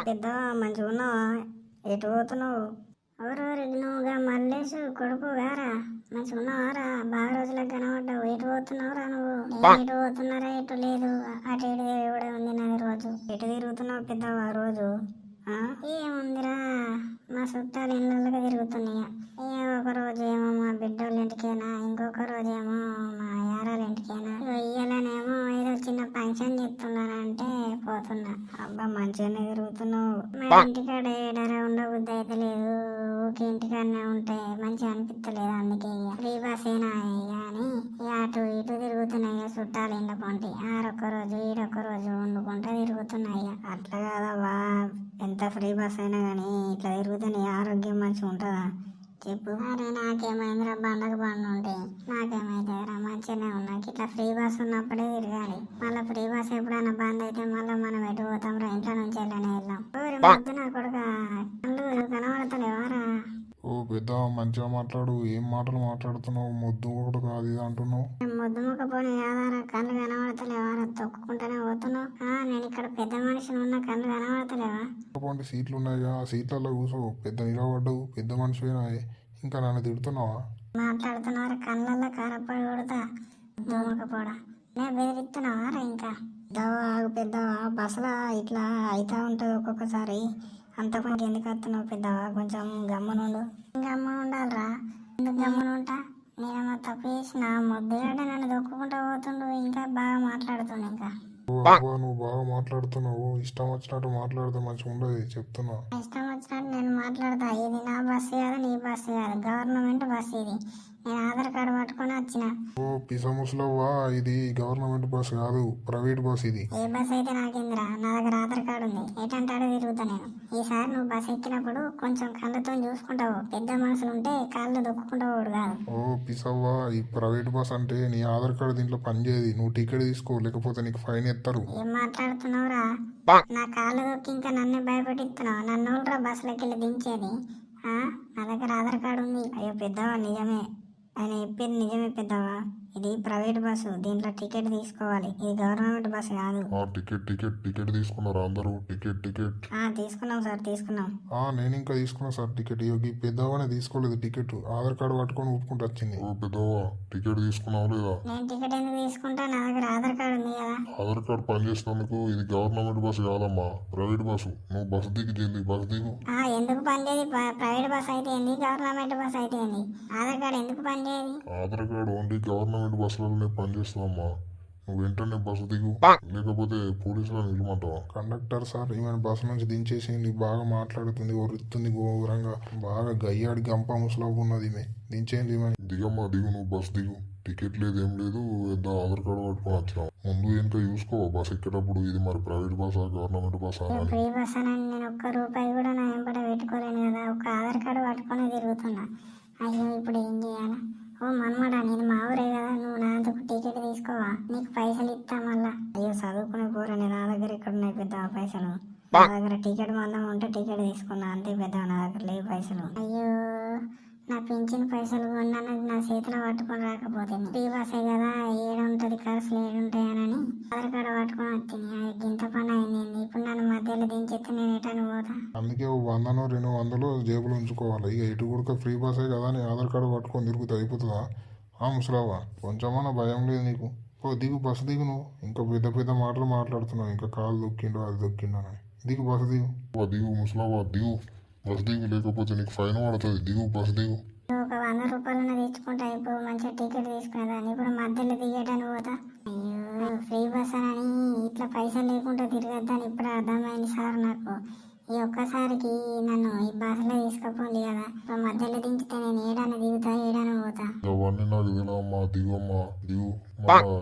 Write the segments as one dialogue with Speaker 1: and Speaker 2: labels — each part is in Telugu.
Speaker 1: పెద్ద మంచిగా ఉన్నావా ఎటు పోతున్నావు? ఎవరెవరు నువ్వుగా మల్లేసు కొడుకు గారా? మంచిగా ఉన్నావారా బాగా రోజులకు కనబడ్డావు. ఎటు పోతున్నావురా నువ్వు? ఎటు పోతున్నారా? ఎటు లేదు. అటు ఇటు కూడా ఉంది నాది రోజు. ఎటు తిరుగుతున్నావు పెద్దవా రోజు? ఏముందిరా? మా చుట్టాలు ఇళ్ళకి తిరుగుతున్నాయి. ఏ ఒక రోజు ఏమో మా బిడ్డోళ్ళ ఇంటికేనా? ఇంకొక రోజు ఏమో మా యారాల ఇంటికేనా? ఇయ్యాలనేమో ఏదో చిన్న ఫంక్షన్ చెప్తున్నానంటే పోతున్నా. అబ్బా మంచిగానే తిరుగుతున్నావు మా ఇంటికాడ ఏడారా ఉండబుద్ధి అయితే లేదు. ఊకే ఇంటికాడనే ఉంటే మంచిగా అనిపించలేదు అందుకే ఇక ఫ్రీ బస్ ఏనా ఇక అని అటు ఇటు తిరుగుతున్నాయి చుట్టాలు ఇండ్ల పొంటి. ఆరొక్క రోజు ఈడొక్క రోజు వండుకుంటా తిరుగుతున్నాయి అట్లా కాదవ్వా. ఎంత ఫ్రీ బస్ అయినా కానీ ఇట్లా తిరుగుతున్నాయి ఆరోగ్యం మంచిగా ఉంటుందా చెప్పు. అరే నాకేమైందిరా బండకు బండ ఉంటే నాకేమైతే రా మంచిగానే ఉన్నా. ఇట్లా ఫ్రీ బస్ ఉన్నప్పుడే తిరగాలి. మళ్ళీ ఫ్రీ బస్ ఎప్పుడైనా బంద్ అయితే మళ్ళీ మనం ఎటు పోతాం రా ఇంట్లో నుంచి వెళ్ళనే వెళ్దాం. నా కొడుక. కళ్ళు కనబడతలేవారా
Speaker 2: ఓ పెద్ద మంచిగా మాట్లాడు. ఏం మాటలు మాట్లాడుతున్నావు? మొద్దు ఒకటి కాదు ఇది అంటున్నావు.
Speaker 1: ముద్దు ముక్క పోనీ ఆధార కళ్ళు కనబడతలేవారా తొక్కుకుంటూనే పోతున్నావు ఆ, నేను ఇక్కడ పెద్ద మనిషిని ఉన్న కళ్ళు కనబడతలేవా?
Speaker 2: సీట్లు ఉన్నాయిగా ఆ సీట్లలో కూర్చో పెద్ద నిలబడ్డావు పెద్ద మనిషివేనా? ఇంకా నన్ను తిడుతున్నావా?
Speaker 1: మాట్లాడుతున్నారు కళ్ళల్లో కారపడి కొడతా దూమకపోడా. నేను బెదిరిస్తున్నావారా ఇంకా? పెద్దవా పెద్దవా బస్సులో ఇట్లా అవుతా ఉంటుంది ఒక్కొక్కసారి. అంత కొంచెం ఎందుకు వస్తున్నావు పెద్దవా? కొంచెం గమ్మునుండు. గమ్మున ఉండాలిరా ఎందుకు గమ్మున ఉంటా నేనేమో తప్పు చేసిన ముద్దుగాడే నన్ను దొక్కుకుంటూ పోతుండు ఇంకా బాగా మాట్లాడుతుండు ఇంకా.
Speaker 2: నువ్వు బాగా మాట్లాడుతున్నావు. ఇష్టం వచ్చినట్టు మాట్లాడితే మంచిగా ఉండదు చెప్తున్నా.
Speaker 1: ఇష్టం వచ్చినట్టు నేను మాట్లాడతా. ఇది నా బస్సు కాదు నీ బస్సు కాదు. గవర్నమెంట్ బస్సు ఇది. నేను ఆధార్ కార్డు పట్టుకొని వచ్చిన.
Speaker 2: ఓ పిసముసలవ్వా ఇది గవర్నమెంట్ బస్ కాదు ప్రైవేట్ బస్ ఇది.
Speaker 1: ఏ బస్ అయితే నాకేందిరా నా దగ్గర ఆధార్ కార్డు ఉంది. ఏటంటాడో తిరుగుతా నేను. ఈసారి నువ్వు బస్ ఎక్కినప్పుడు కొంచెం కళ్ళతో చూసుకుంటావు. పెద్ద మనుషులు ఉంటే కాళ్ళు దొక్కుకుంటావు కాదు.
Speaker 2: ఓ పిసవ్వా ఈ ప్రైవేట్ బస్ అంటే నీ ఆధార్ కార్డు దీంట్లో పనిచేయదు. నువ్వు టికెట్ తీసుకో లేకపోతే నీకు ఫైన్ ఎత్తారు.
Speaker 1: ఏం మాట్లాడుతున్నావురా? నా కాళ్ళు దొక్కి ఇంకా నన్ను భయపెట్టిస్తున్నావు. నన్ను బస్సులోకి వెళ్ళి? చూపించేది ఆ? నా దగ్గర ఆధార్ కార్డు ఉంది. అయ్యో పెద్దవా? నిజమే. ఆయన చెప్పేది నిజమే పెద్దవా? ఇది ప్రైవేట్ బస్సు దీంట్లో టికెట్ తీసుకోవాలి. ఇది గవర్నమెంట్ బస్సు కాదు.
Speaker 2: ఆ టికెట్ టికెట్ టికెట్ తీసుకున్నారు అందరూ? Ticket ticket.
Speaker 1: ఆ, తీసుకున్నాం సార్ తీసుకున్నాం.
Speaker 2: ఆ నేను ఇంకా తీసుకున్నా సార్ టికెట్. ఈ పెద్దవానే తీసుకోలేదు టికెట్. ఆధార్ కార్డు పట్టుకొని ఊపుకుంటూ వచ్చింది. ఓ పెద్దవా టికెట్ తీసుకున్నావు లేదా?
Speaker 1: నేను టికెట్ ఎందుకు తీసుకుంటా? నా దగ్గర ఆధార్ కార్డు ఉంది కదా.
Speaker 2: ఆధార్ కార్డు పనిచేసినందుకు ఇది గవర్నమెంట్ బస్సు కాదమ్మా ప్రైవేట్ బస్సు. నువ్వు బస్సు దిగి జల్ది బస్సు దిగు.
Speaker 1: ఆ, ఎందుకు పనిచేది ప్ర- ప్రైవేట్ బస్ అయితే ఏంది? గవర్నమెంట్ బస్ అయితే ఏంది? ఆధార్ కార్డు ఎందుకు పనిచేయదు
Speaker 2: ఆధార్ కార్డు ఓన్లీ గవర్నమెంట్ బస్సులలోనే పనిచేస్తుందమ్మా నువ్వు వెంటనే బస్సు దిగు. లేకపోతే పోలీసులను నిలమంటావా? కండక్టర్ సార్ ఈమెను బస్సు నుంచి దించేసింది బాగా మాట్లాడుతుంది ఒరుతుంది ఘోరంగా. బాగా గయ్యాడి గంప ముసలాగా ఉన్నది ఈమె. దించేయండి ఈమె దిగమ్మా దిగు నువ్వు బస్సు దిగు. టికెట్ లేదు ఏం లేదు ఎంత ఆధార్ కార్డు పట్టుకొని వచ్చినావు? ముందు వెనుక చూసుకో బస్ ఎక్కేటప్పుడు ఇది మరి ప్రైవేట్ బస్సా గవర్నమెంట్ బస్సా
Speaker 1: ఫ్రీ బస్ అని నేను ఒక్క రూపాయి కూడా నా వెంబడ పెట్టుకోలేను కదా. ఒక ఆధార్ కార్డు పట్టుకొని తిరుగుతున్నా. అయ్యో ఇప్పుడు ఏం చేయాలా? ఓ మన్మడా నేను మా ఊరే కదా నువ్వు నా అందుకు టికెట్ తీసుకోవా? నీకు పైసలు ఇస్తా మళ్ళా. అయ్యో చదువుకునే పోరని నా దగ్గర ఇక్కడ ఉన్నాయి పెద్ద పైసలు? నా దగ్గర టికెట్ మందం ఉంటే టికెట్ తీసుకున్నా అంతే పెద్ద నా దగ్గర లేవు పైసలు. అయ్యో నా పెంచిన పైసలు కొన్నాను నా చేతిలో పట్టుకొని రాకపోతే ఫ్రీ బస్సే కదా ఏడుంటది ఖర్చులు ఏడుంటాయనని. ఆధార్ కార్డు పట్టుకొని వచ్చింది గింత పని అయింది నేను ఎటాను పోతా.
Speaker 2: అందుకే ఓ వందనో రెండు వందలు జేబులో ఉంచుకోవాలి. ఇక ఇటు కూడా ఫ్రీ బస్సే కదా నీ ఆధార్ కార్డు పట్టుకొని తిరుగుతూ. అయిపోతుందా? ఆ ముసలావా కొంచెమన్నా భయం లేదు నీకు. ఓ దిగు బస్సు దిగు నువ్వు. ఇంకా పెద్ద పెద్ద మాటలు మాట్లాడుతున్నావు. ఇంకా కాలు దొక్కిండు అది దొక్కిండు అని. దిగు బస్సు దిగు. ఓ దిగు ముసలావా దిగు. బస్సు దిగు లేకపోతే నీకు ఫైన్ పడుతుంది. దిగు బస్సు దిగు.
Speaker 1: ఒక వంద రూపాయలన్నా తెచ్చుకుంటా ఇప్పుడు మంచిగా టికెట్ తీసుకునేదాన్ని. ఇప్పుడు మధ్యలో దిగేటాను పోతా. అయ్యో ఫ్రీ బస్ అని ఇట్లా పైసలు లేకుండా తిరగద్దని ఇప్పుడు అర్థమైంది సార్ నాకు. ఈ ఒక్కసారికి నన్ను ఈ బస్సులో తీసుకుపోండి కదా. ఇప్పుడు మధ్యలో దించితే నేను ఏడాను దిగుతా ఏడాను పోతా.
Speaker 2: అవన్నీ నాకు తెలియమ్మా దిగు. అమ్మా దిగు మళ్ళా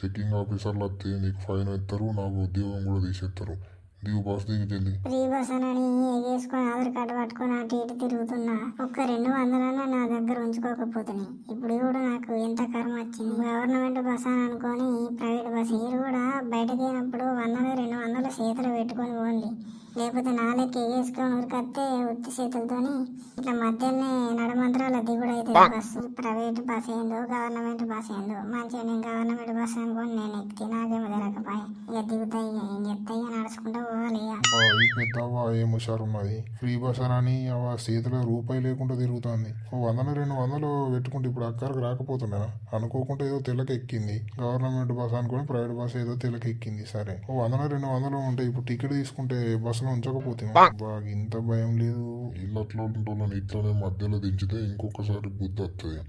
Speaker 2: చెక్కింగ్ ఆఫీసర్లు వస్తే నీకు ఫైన్ ఎత్తారు నాకు ఉద్యోగం కూడా తీసేస్తారు. దిగు బస్సు దిగు
Speaker 1: ఫ్రీ బస్ అని ఎగేసుకొని ఆధార్ కార్డు పట్టుకొని అటు ఇటు తిరుగుతున్నా. ఒక్క రెండు వందలన్నా నా దగ్గర ఉంచుకోకపోతున్నాయి ఇప్పుడు కూడా నాకు ఎంత కర్మ వచ్చింది. గవర్నమెంట్ బస్ అని అనుకొని ప్రైవేట్ బస్ మీరు కూడా బయటకు వెళ్ళినప్పుడు వందలు రెండు వందలు చేతులు పెట్టుకొని పోండి. లేకపోతే నాలుగు వేసుకొని ఉరికత్తే ఉత్తి చేతులతోని ఇట్లా మధ్యలోనే నడమంత్రాల దిగుడు అయితే బస్సు ప్రైవేట్ బస్ ఏందో గవర్నమెంట్ బస్ ఏందో. మంచిగా నేను గవర్నమెంట్ బస్ అనుకోని నేను ఎక్కి నాకేమో తెలకపోయి ఇక దిగుతాయి ఇక ఏం చెప్తాయి పోవాలి ఇక.
Speaker 2: ఏం హుషారు ఉన్నది? ఫ్రీ అని అవ చేతిలో రూపాయి లేకుండా తిరుగుతుంది. ఓ వందలు రెండు వందలు పెట్టుకుంటే ఇప్పుడు అక్కడికి రాకపోతున్నా అనుకోకుండా ఏదో తెల్లకి ఎక్కింది గవర్నమెంట్ బస్ అనుకుని ప్రైవేట్ బస్ ఏదో తెల్లకి ఎక్కింది సరే. ఓ వందలు రెండు వందలు ఉంటే ఇప్పుడు టికెట్ తీసుకుంటే బస్సులో ఉంచకపోతే బాగా ఇంత భయం లేదు. ఇల్లు అట్లా ఉంటే ఇట్లనే మధ్యలో దించితే ఇంకొకసారి బుద్ధి వస్తుంది